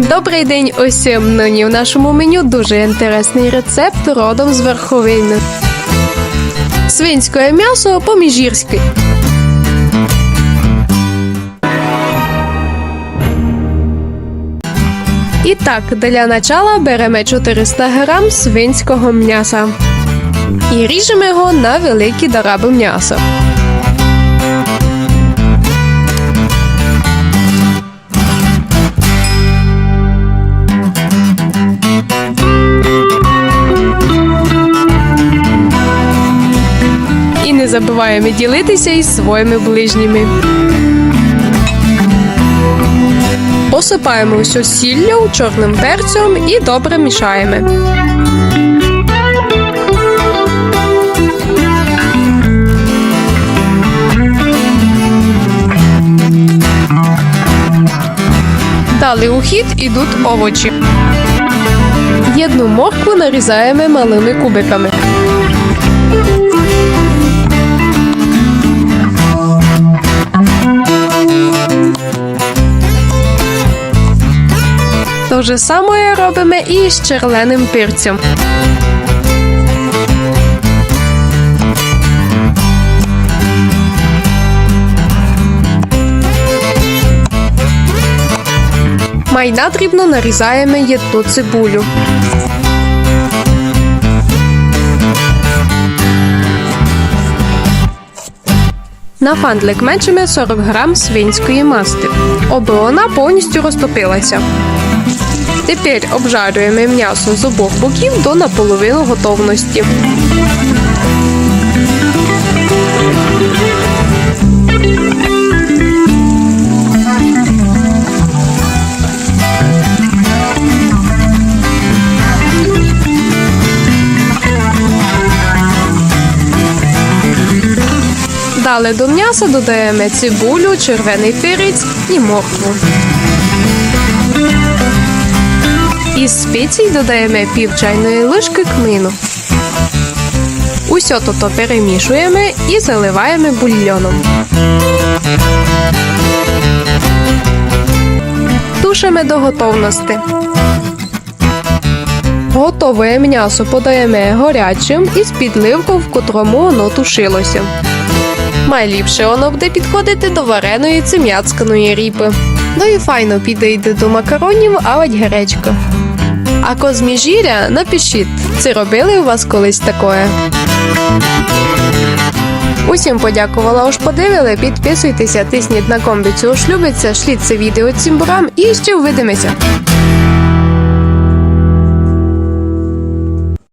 Добрий день усім! Нині в нашому меню дуже інтересний рецепт родом з верховини. Свинське м'ясо по-міжірськи. І так, для начала беремо 400 грам свинського м'яса і ріжемо його на великі дораби м'яса. Забуваємо ділитися із своїми ближніми. Посипаємо все сіллю, чорним перцем і добре мішаємо. Далі у хід ідуть овочі. Єдну моркву нарізаємо малими кубиками. То же саме робимо і з черленим перцем. Майна дрібно нарізаємо єдну цибулю. На фандлик мечемо 40 грам свинської масти, аби вона повністю розтопилася. Тепер обжарюємо м'ясо з обох боків до наполовину готовності. Далі до м'яса додаємо цибулю, червоний перець і моркву. Із спецій додаємо пів чайної ложки кмину. Усьо то перемішуємо і заливаємо бульйоном. Тушимо до готовності. Готове м'ясо подаємо гарячим із підливком, в котрому воно тушилося. Найліпше воно буде підходити до вареної цим'яцьканої ріпи. Ну і файно підійде до макаронів, а от гречка. А козміжіря напишіть, чи робили у вас колись таке? Усім подякувала, уж подивили, підписуйтеся, тисніть на комбі цього шлюбиця, шліть це відео цим бурам і ще увидимося.